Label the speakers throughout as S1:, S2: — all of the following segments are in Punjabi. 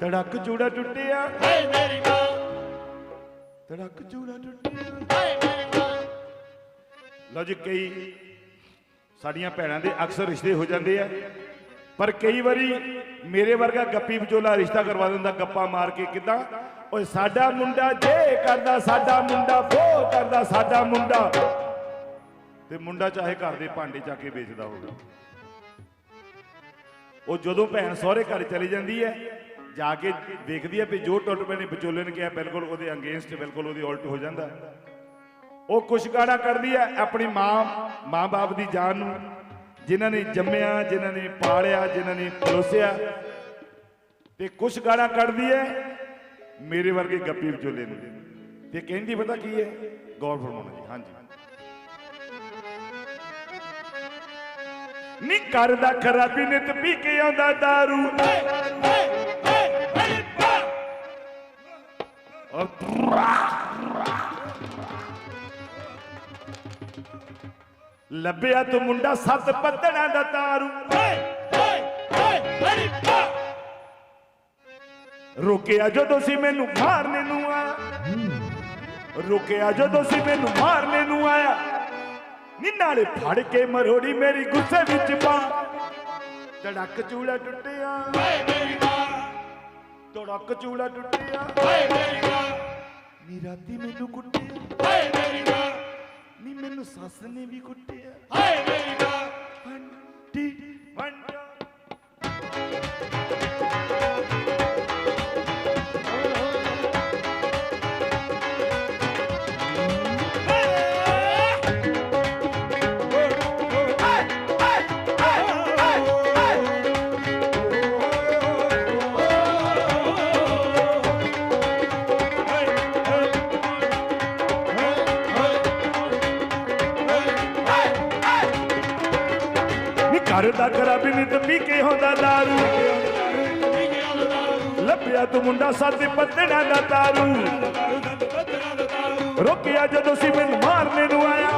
S1: ਤੜਕ ਚੂੜਾ ਟੁੱਟਿਆ। ਹਾਏ ਮੇਰੀ ਮਾਂ। ਤੜਕ ਚੂੜਾ ਟੁੱਟਿਆ। ਹਾਏ ਮੇਰੀ ਮਾਂ। ਲਓ ਜੀ ਕਈ ਸਾਡੀਆਂ ਭੈਣਾਂ ਦੇ ਅਕਸਰ ਰਿਸ਼ਤੇ ਹੋ ਜਾਂਦੇ ਆ। ਪਰ ਕਈ ਵਾਰੀ ਮੇਰੇ ਵਰਗਾ ਗੱਪੀ ਵਿਚੋਲਾ ਰਿਸ਼ਤਾ ਕਰਵਾ ਦਿੰਦਾ ਗੱਪਾਂ ਮਾਰ ਕੇ ਕਿਦਾਂ? ਓਏ ਸਾਡਾ ਮੁੰਡਾ ਜੇ ਕਰਦਾ ਸਾਡਾ ਮੁੰਡਾ ਫੋ ਕਰਦਾ ਸਾਡਾ ਮੁੰਡਾ। ਤੇ ਮੁੰਡਾ ਚਾਹੇ ਘਰ ਦੇ ਭਾਂਡੇ ਚੱਕ ਕੇ ਵੇਚਦਾ ਹੋਵੇ। ਉਹ ਜਦੋਂ ਭੈਣ ਸਹੁਰੇ ਘਰ ਚਲੀ ਜਾਂਦੀ ਹੈ ਜਾ ਕੇ ਦੇਖਦੀ ਹੈ ਵੀ ਜੋ ਟੁੱਟ ਪਏ ਨੇ ਵਿਚੋਲੇ ਨੇ ਕਿਹਾ ਬਿਲਕੁਲ ਉਹਦੇ ਅਗੇਂਸਟ ਬਿਲਕੁਲ ਉਹਦੀ ਉਲਟ ਹੋ ਜਾਂਦਾ। ਉਹ ਕੁਛ ਗਾਣਾ ਕਰਦੀ ਹੈ ਆਪਣੀ ਮਾਂ, ਮਾਂ-ਬਾਪ ਦੀ ਜਾਨ ਨੂੰ, ਜਿਨ੍ਹਾਂ ਨੇ ਜੰਮਿਆ, ਜਿਨ੍ਹਾਂ ਨੇ ਪਾਲਿਆ, ਜਿਨ੍ਹਾਂ ਨੇ ਪਲੋਸਿਆ ਤੇ ਕੁਛ ਗਾਣਾ ਕੱਢਦੀ ਹੈ ਮੇਰੇ ਵਰਗੇ ਗੱਪੀ ਵਿਚੋਲੇ ਨੂੰ। ਤੇ ਕਹਿੰਦੀ, ਪਤਾ ਕੀ ਹੈ? ਗੌਰ ਫਰਮਾਉਣਾ ਜੀ, ਹਾਂਜੀ। ਨੀ ਕਰਦਾ ਖਰਾਬੀ, ਨਿਤ ਪੀ ਕੇ ਆਉਂਦਾ दारू ਲੱਭਿਆ ਤੂੰ ਮੁੰਡਾ ਸੱਤ ਪੱਤਣਾ ਦਾ ਤਾਰੂ। ਰੁਕਿਆ ਜਦੋਂ ਸੀ ਮੈਨੂੰ ਮਾਰਨੇ ਨੂੰ ਆ ਰੁਕਿਆ ਜਦੋਂ ਸੀ ਮੈਨੂੰ ਮਾਰਨੇ ਨੂੰ ਆਇਆ। ਨੀ ਨਾਲੇ ਫੜ ਕੇ ਮਰੋੜੀ ਮੇਰੀ ਗੁੱਸੇ ਵਿੱਚ ਪਾ। ਧੜਕ ਚੂੜਾ ਟੁੱਟਿਆ। ਹਾਏ ਮੇਰੀ ਮਾਂ। ਧੜਕ ਚੂੜਾ ਟੁੱਟਿਆ। ਹਾਏ ਮੇਰੀ ਨੀ ਰਾਤੀ ਮੈਨੂੰ ਕੁੱਟਿਆ। ਹਾਏ ਮੇਰੀ ਮਾਂ। ਨੀ ਮੈਨੂੰ ਸੱਸ ਨੇ ਵੀ ਕੁੱਟਿਆ। ਹਾਏ ਮੇਰੀ ਮਾਂ। ਨੀ ਖਰਾਬੀ ਨਿਤ ਪੀ ਕੇ ਹੁੰਦਾ ਦਾਰੂ। ਲੱਭਿਆ ਤੂੰ ਮੁੰਡਾ ਸੱਤ ਪੱਤਣਾ ਦਾ ਤਾਰੂ। ਰੁਕਿਆ ਜਦੋਂ ਸੀ ਮੈਨੂੰ ਮਾਰਨੇ ਨੂੰ ਆਇਆ।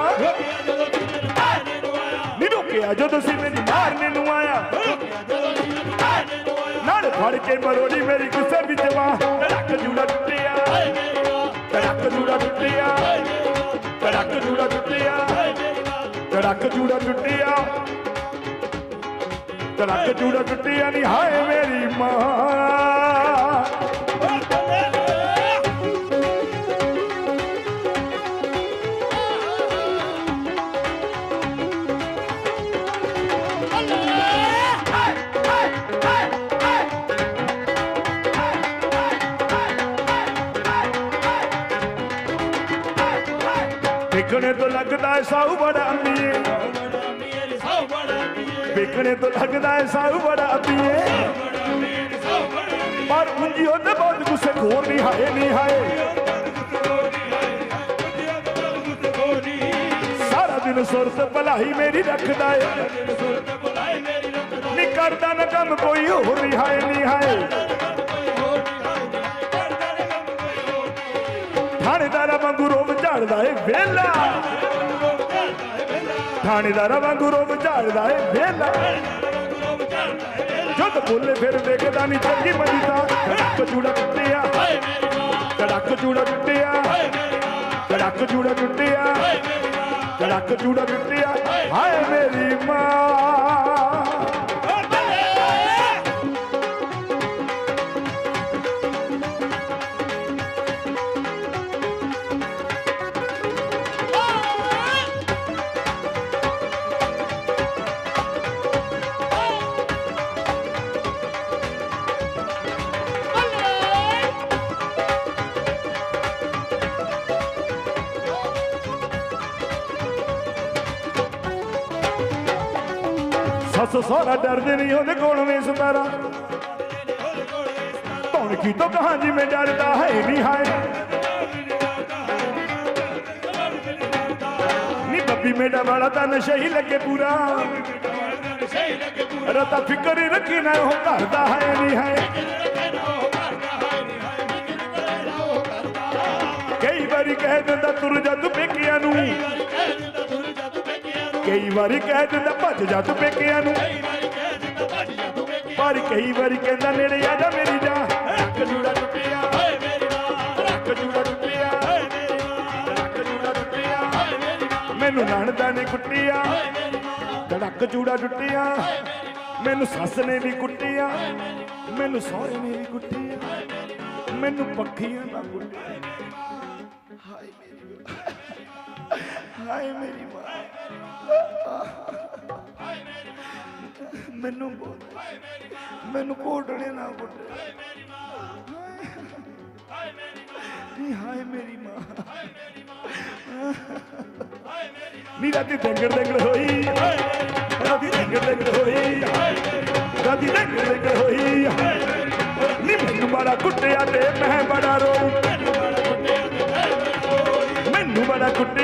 S1: ਨੀ ਰੁਕਿਆ ਜਦੋਂ ਸੀ ਮੈਨੂੰ ਮਾਰਨੇ ਨੂੰ ਆਇਆ। ਨਾਲ ਫੜ ਕੇ ਮਰੋੜੀ ਮੇਰੀ ਗੁੱਸੇ ਵਿੱਚ ਵਾ। ਧੜਕ ਜੂੜਾ ਟੁੱਟਿਆ। ਧੜਕ ਜੂੜਾ ਟੁੱਟਿਆ। ਧੜਕ ਜੂੜਾ ਟੁੱਟਿਆ। ਧੜਕ ਜੂੜਾ ਟੁੱਟਿਆ। ਧੜਕ ਜੂੜਾ ਟੁੱਟਿਆ ਨਹੀਂ ਹਾਏ ਮੇਰੀ ਮਾਂ। ਦੇਖਣੇ ਤੋਂ ਲੱਗਦਾ ਏ ਸਾਊ ਬੜਾ ਅਮੀਰ। ਵੇਖਣੇ ਤੋਂ ਲੱਗਦਾ ਏ ਸਾਊ ਬੜਾ ਅੰਮੀਏ ਪਰ ਉਂਜੀ ਉਹਦੇ ਬਹੁਤ ਗੁੱਸੇ ਖੋਰ ਨਹੀਂ ਹਾਏ ਨਹੀਂ ਹਾਏ। ਸਾਰਾ ਦਿਨ ਸੁਰਤ ਭਲਾਈ ਮੇਰੀ ਰੱਖਦਾ ਏ। ਨੀ ਕਰਦਾ ਨਾ ਕੰਮ ਕੋਈ ਹੋਰ ਨਹੀਂ ਹਾਏ ਨਹੀਂ ਹਾਏ। ਥਾਣੇਦਾਰਾ ਵਾਂਗੂ ਰੋਬ ਝਾੜਦਾ ਏ ਵੇਲਾ। ਥਾਣੇਦਾਰਾ ਵਾਂਗੂ ਰੋਬ ਝਾੜਦਾ ਏ ਵੇਲਾ। ਜਦ ਬੋਲੇ ਫਿਰ ਵੇਖਦਾ ਨਹੀਂ ਚੰਗੀ ਮੰਦੀ ਤਾਂ। ਧੜਕ ਜੂੜਾ ਟੁੱਟਿਆ। ਧੜਕ ਜੂੜਾ ਟੁੱਟਿਆ। ਧੜਕ ਜੂੜਾ ਟੁੱਟਿਆ। ਧੜਕ ਜੂੜਾ ਟੁੱਟਿਆ। ਹਾਏ ਮੇਰੀ ਮਾਂ। ਸੱਸ ਸਹੁਰਾ ਡਰਦੇ ਨਹੀਂ, ਉਹਦੇ ਕੋਲ ਵੇ ਸਤਾਰਾ ਧੌਣ ਕੀ ਤੋਂ ਕਹਾਂ ਜੀ, ਮੈਂ ਡਰਦਾ ਹੈ ਨਹੀਂ ਹਾਏ। ਨੀ ਬੱਬੀ ਮੇਡਾ ਵਾਲਾ ਤਾਂ ਨਸ਼ਾ ਹੀ ਲੱਗੇ ਪੂਰਾ। ਰਤਾ ਫਿਕਰ ਹੀ ਰੱਖੀ ਨਾ, ਉਹ ਕਰਦਾ ਹੈ ਨਹੀਂ ਹੈ ਕਈ ਵਾਰੀ ਕਹਿ ਦਿੰਦਾ, ਤੁਰ ਜਾ ਤੂੰ ਪੇਕਿਆਂ ਨੂੰ। ਕਈ ਵਾਰੀ ਕਹਿ ਦਿੰਦਾ ਭੱਜ ਜਾ ਤੂੰ ਪੇਕਿਆਂ ਨੂੰ। ਕਈ ਵਾਰੀ
S2: ਕਹਿ ਦਿੰਦਾ ਭੱਜ ਜਾ ਤੂੰ
S1: ਪੇਕਿਆਂ ਪਰ ਕਈ ਵਾਰੀ ਕਹਿੰਦਾ ਨੇੜੇ ਆ ਜਾ ਮੇਰੀ ਜਾ ਰੱਖ ਜੂੜਾ ਟੁੱਟਿਆ। ਓਏ ਮੇਰੀ ਨਾਲ ਰੱਖ ਜੂੜਾ ਟੁੱਟਿਆ। ਓਏ ਮੇਰੀ ਨਾਲ ਰੱਖ ਜੂੜਾ ਟੁੱਟਿਆ। ਓਏ ਮੇਰੀ ਨਾਲ ਮੈਨੂੰ ਨਣਦਾ ਨੇ ਕੁੱਟਿਆ। ਓਏ ਮੇਰੀ ਨਾਲ ਧੜਕ ਜੂੜਾ ਟੁੱਟਿਆ। ਓਏ ਮੇਰੀ ਨਾਲ ਮੈਨੂੰ ਸੱਸ ਨੇ ਵੀ ਕੁੱਟਿਆ। ਓਏ ਮੇਰੀ ਨਾਲ ਮੈਨੂੰ ਸਹੁਰੇ ਨੇ ਵੀ ਕੁੱਟਿਆ। ਓਏ ਮੇਰੀ ਨਾਲ ਮੈਨੂੰ ਪੱਖੀਆਂ ਦਾ ਕੁੱਟਿਆ। ਓਏ ਮੇਰੀ ਨਾਲ ਹਾਏ ਮੇਰੀ ਹਾਏ ਮੇਰੀ ਮਾਂ। ਹਾਏ ਮੇਰੀ ਮਾਂ ਮੈਨੂੰ ਬਹੁਤ ਹਾਏ ਮੇਰੀ ਮਾਂ ਮੈਨੂੰ ਕੋਟੜੇ ਨਾ ਕੋਟੜੇ ਹਾਏ ਮੇਰੀ ਮਾਂ। ਹਾਏ ਮੇਰੀ ਮਾਂ ਹਾਏ ਮੇਰੀ ਮਾਂ ਹਾਏ ਮੇਰੀ ਮਾਂ ਹਾਏ ਮੇਰੀ ਮਾਂ ਨੀ ਰਾਤੀ ਡੰਗਰ ਡੰਗਰ ਹੋਈ। ਰਾਤੀ ਡੰਗਰ ਡੰਗਰ ਹੋਈ ਰਾਤੀ ਹੋਈ ਨੀ ਮੈਨੂੰ ਬੜਾ ਕੁੱਟਿਆ ਤੇ ਮੈਂ ਬੜਾ ਰੋਈ ਮੈਨੂੰ ਬੜਾ ਕੁੱਟਿਆ